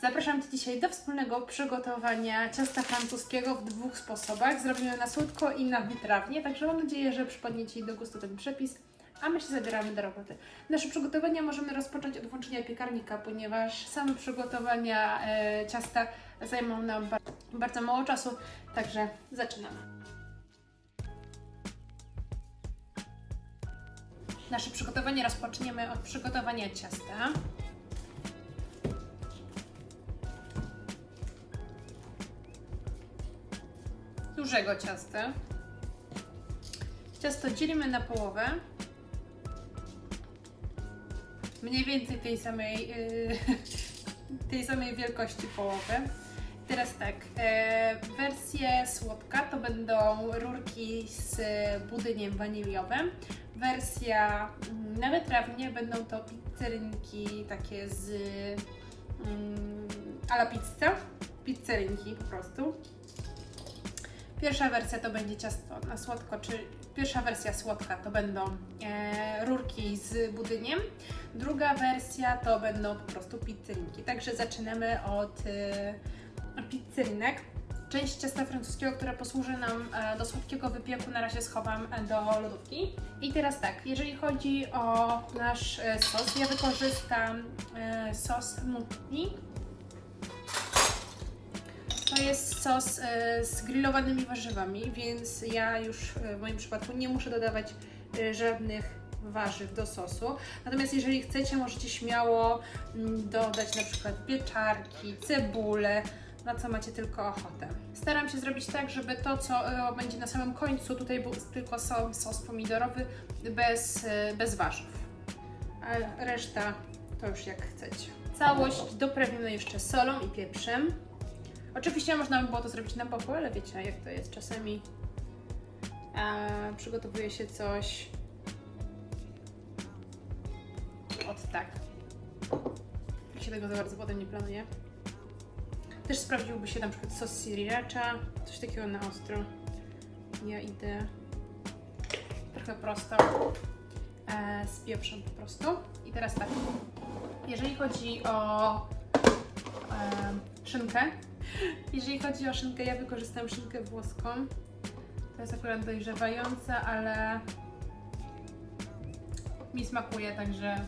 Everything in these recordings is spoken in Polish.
Zapraszam Cię dzisiaj do wspólnego przygotowania ciasta francuskiego w dwóch sposobach. Zrobimy na słodko i na wytrawnie, także mam nadzieję, że przypadnie Ci do gustu ten przepis, a my się zabieramy do roboty. Nasze przygotowania możemy rozpocząć od włączenia piekarnika, ponieważ same przygotowania e, ciasta zajmą nam ba- bardzo mało czasu, także zaczynamy. Nasze przygotowanie rozpoczniemy od przygotowania ciasta. Dużego ciasta. Ciasto dzielimy na połowę. Mniej więcej tej samej, yy, tej samej wielkości połowy. Teraz tak, e, wersje słodka to będą rurki z budyniem waniliowym. Wersja mm, na wytrawnie będą to pizzerynki takie z mm, a la pizza. Pizzerynki po prostu. Pierwsza wersja to będzie ciasto na słodko, czy pierwsza wersja słodka to będą e, rurki z budyniem. Druga wersja to będą po prostu pizzerinki. Także zaczynamy od e. Część ciasta francuskiego, które posłuży nam e, do słodkiego wypieku, na razie schowam do lodówki. I teraz tak, jeżeli chodzi o nasz e, sos, ja wykorzystam e, sos nutni. To jest sos e, z grillowanymi warzywami, więc ja już e, w moim przypadku nie muszę dodawać e, żadnych warzyw do sosu. Natomiast jeżeli chcecie, możecie śmiało mm, dodać na przykład pieczarki, cebulę, na co macie tylko ochotę. Staram się zrobić tak, żeby to, co będzie na samym końcu, tutaj był tylko sos, pomidorowy bez, bez warzyw. A reszta to już jak chcecie. Całość doprawimy jeszcze solą i pieprzem. Oczywiście można by było to zrobić na boku, ale wiecie jak to jest. Czasami e, przygotowuje się coś od tak. Jak się tego za bardzo potem nie planuje. Też sprawdziłby się na przykład sos sriracha, coś takiego na ostro. Ja idę trochę prosto e, z pieprzem po prostu. I teraz tak, jeżeli chodzi o e, szynkę, jeżeli chodzi o szynkę, ja wykorzystam szynkę włoską. To jest akurat dojrzewająca, ale mi smakuje, także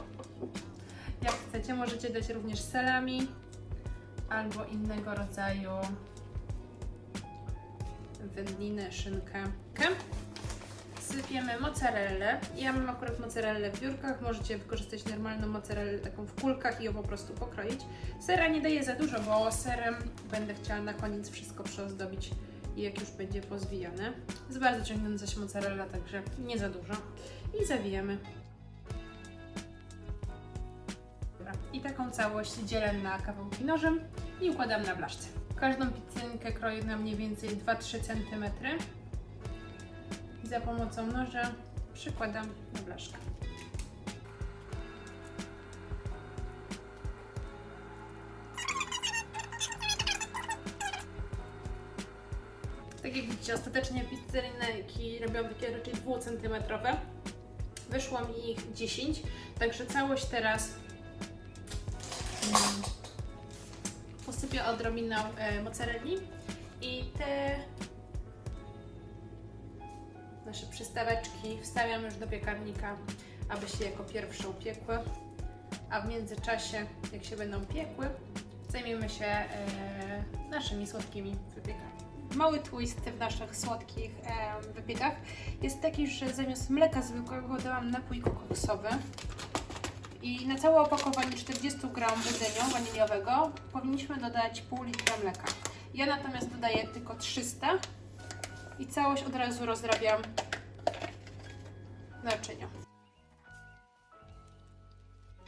jak chcecie, możecie dać również salami albo innego rodzaju wędlinę, szynkę. Sypiemy mozzarellę. Ja mam akurat mozzarellę w biurkach, możecie wykorzystać normalną mozzarellę taką w kulkach i ją po prostu pokroić. Sera nie daję za dużo, bo serem będę chciała na koniec wszystko przyozdobić jak już będzie pozwijane. Jest bardzo ciągnąca się mozzarella, także nie za dużo. I zawijamy. I taką całość dzielę na kawałki nożem i układam na blaszce. Każdą pizzynkę kroję na mniej więcej 2-3 cm za pomocą noża przykładam na blaszkę. Tak jak widzicie, ostatecznie pizzerynki robią takie raczej 2 cm. Wyszło mi ich 10, także całość teraz mm, posypię odrobiną e, mozzarelli i te nasze przystaweczki wstawiam już do piekarnika, aby się jako pierwsze upiekły. A w międzyczasie, jak się będą piekły, zajmiemy się e, naszymi słodkimi wypiekami. Mały twist w naszych słodkich e, wypiekach jest taki, że zamiast mleka zwykłego dałam napój kokosowy. I na całe opakowanie 40 g budyniu waniliowego powinniśmy dodać pół litra mleka. Ja natomiast dodaję tylko 300 i całość od razu rozrabiam naczynia.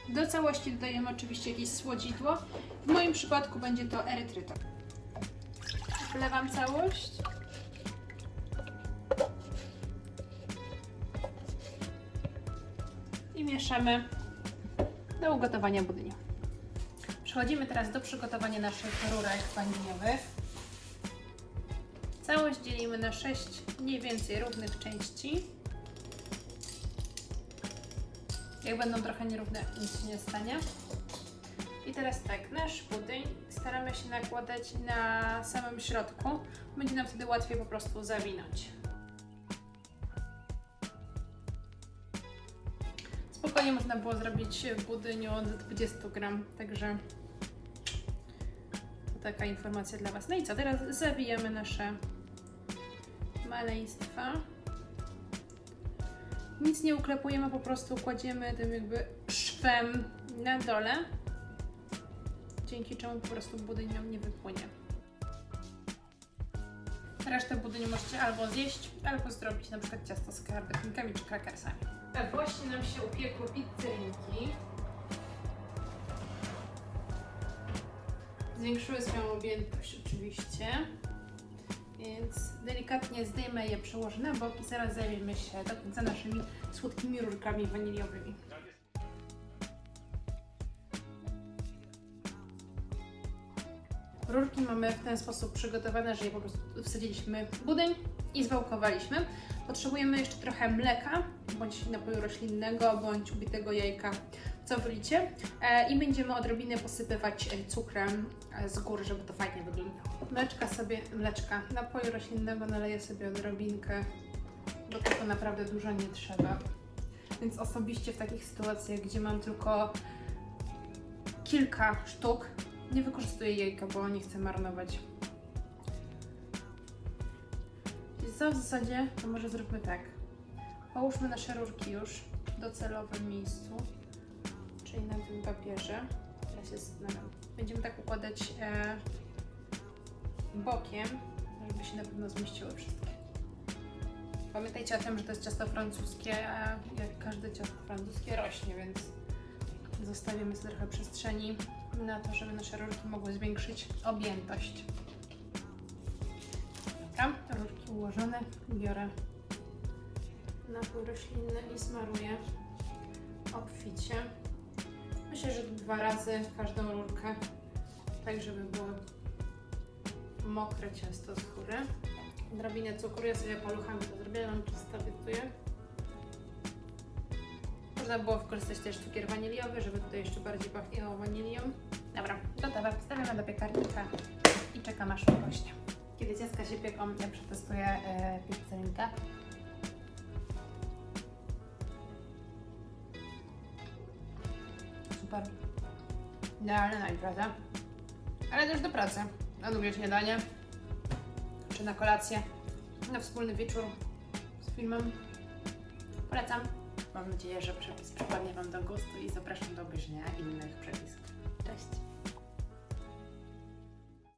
Do całości dodajemy oczywiście jakieś słodzidło. W moim przypadku będzie to erytryta. Wlewam całość. I mieszamy do ugotowania budynia. Przechodzimy teraz do przygotowania naszych rurek waniliowych. Całość dzielimy na 6 mniej więcej równych części. Jak będą trochę nierówne, nic się nie stanie. I teraz tak, nasz budyń się nakładać na samym środku. Będzie nam wtedy łatwiej po prostu zawinąć. Spokojnie można było zrobić w budyniu do 20 gram, także taka informacja dla Was. No i co, teraz zawijamy nasze maleństwa. Nic nie uklepujemy, po prostu kładziemy tym jakby szwem na dole, dzięki czemu po prostu budyń nam nie wypłynie. Resztę budyniu możecie albo zjeść, albo zrobić na przykład ciasto z kardekinkami czy krakersami. Tak, właśnie nam się upiekły pizzerinki. Zwiększyły swoją objętość oczywiście. Więc delikatnie zdejmę je, przełożę na bok i zaraz zajmiemy się do końca naszymi słodkimi rurkami waniliowymi. Rurki mamy w ten sposób przygotowane, że je po prostu wsadziliśmy w budyń i zwałkowaliśmy. Potrzebujemy jeszcze trochę mleka, bądź napoju roślinnego, bądź ubitego jajka, co wolicie. E, I będziemy odrobinę posypywać e, cukrem e, z góry, żeby to fajnie wyglądało. Mleczka sobie, mleczka, napoju roślinnego naleję sobie odrobinkę, bo tego naprawdę dużo nie trzeba. Więc osobiście w takich sytuacjach, gdzie mam tylko kilka sztuk, nie wykorzystuję jajka, bo nie chcę marnować. Więc co w zasadzie, to może zróbmy tak. Połóżmy nasze rurki już w docelowym miejscu, czyli na tym papierze. Ja się zastanawiam. Będziemy tak układać e, bokiem, żeby się na pewno zmieściły wszystkie. Pamiętajcie o tym, że to jest ciasto francuskie, a jak każde ciasto francuskie rośnie, więc zostawimy sobie trochę przestrzeni na to, żeby nasze rurki mogły zwiększyć objętość. Dobra, rurki ułożone. Biorę napój roślinny i smaruję obficie. Myślę, że dwa razy każdą rurkę, tak żeby było mokre ciasto z góry. Drobinę cukru, ja sobie paluchami to zrobię, mam czysto gotuję. Można było wykorzystać też cukier waniliowy, żeby tutaj jeszcze bardziej pachniało wanilią. Dobra, gotowe. Wstawiamy do piekarnika i czekam aż rośnie. Kiedy ciastka się pieką, ja przetestuję pizzerinkę. Super. Idealne na imprezę. Ale też do pracy. Na drugie śniadanie. Czy na kolację. Na wspólny wieczór z filmem. Polecam. Mam nadzieję, że przepis przypadnie Wam do gustu i zapraszam do obejrzenia innych przepisów.